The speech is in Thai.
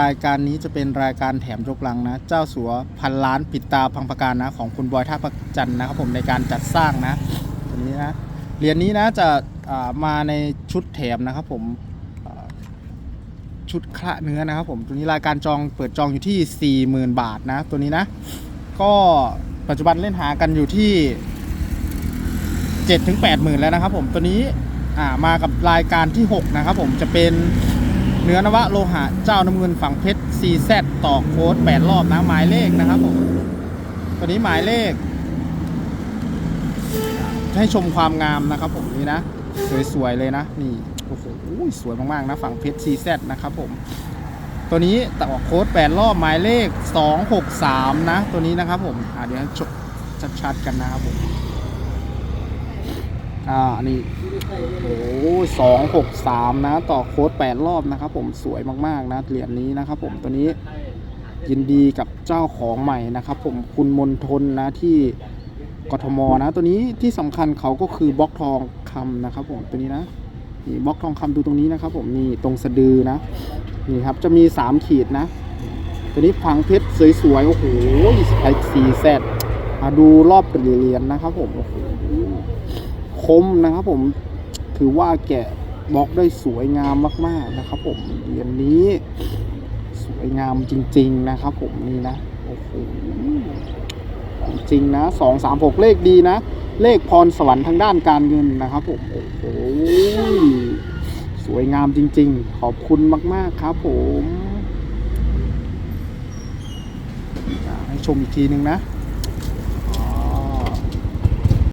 รายการนี้จะเป็นรายการแถมยกลังนะ เจ้าสัวพันล้านปิดตาพังประการนะ ของคุณบอยท่าประจันนะครับผมในการจัดสร้างนะตัวนี้นะเหรียญนี้นะจะามาในชุดแถมนะครับผมชุดคละเนื้อนะครับผมตัวนี้รายการจองเปิดจองอยู่ที่ 40,000 บาทนะ ตัวนี้นะ ก็ปัจจุบันเล่นหากันอยู่ที่7ถึง8หมื่นแล้วนะครับผมตัวนี้มากับรายการที่ 6 นะครับผมจะเป็น เนื้อนวะโลหะเจ้าน้ำเงินฝั่งเพชร CZ ต่อโค้ด8 รอบนะหมายเลขนะครับผมตัวนี้หมายเลข ให้ชมความงามนะครับผมนี่นะ สวยๆเลยนะนี่โอ้โหสวยมากๆนะฝั่งเพชร CZ นะครับผมตัวนี้ต่อโค้ด8 รอบหมายเลข 263 นะ ตัวนี้นะครับผมเดี๋ยวให้ชมชัดๆกันนะครับผม อ่านี่โอ้สองหกสามนะ ต่อโค้ดแปดรอบนะครับ ผมสวยมากๆนะเหรียญนี้นะครับ ผมตัวนี้ยินดีกับเจ้าของใหม่นะครับ ผมคุณมนทนนะที่กทมนะ ตัวนี้ที่สำคัญเขาก็คือบล็อกทองคำนะครับ ผมตัวนี้นะนี่บล็อกทองคำดูตรงนี้นะครับ ผมนี่ตรงสะดือนะนี่ครับจะมีสามขีดนะตัวนี้พังเพชรสวยๆโอ้โหไอซีแซดมาดูรอบเหรียญนะครับ ผมโอ้โห คมนะครับผมถือว่าแกะบล็อกได้สวยงามมาก ๆนะครับ ผมเหรียญนี้สวยงามจริง ๆ นะครับ ผมนี่นะโอ้โหจริงนะสองสามหกเลขดีนะ เลขพรสวรรค์ทางด้านการเงินนะครับผมโอ้โหสวยงามจริง ๆ ขอบคุณมาก ๆ ครับ ผมให้ชมอีกทีหนึ่งนะ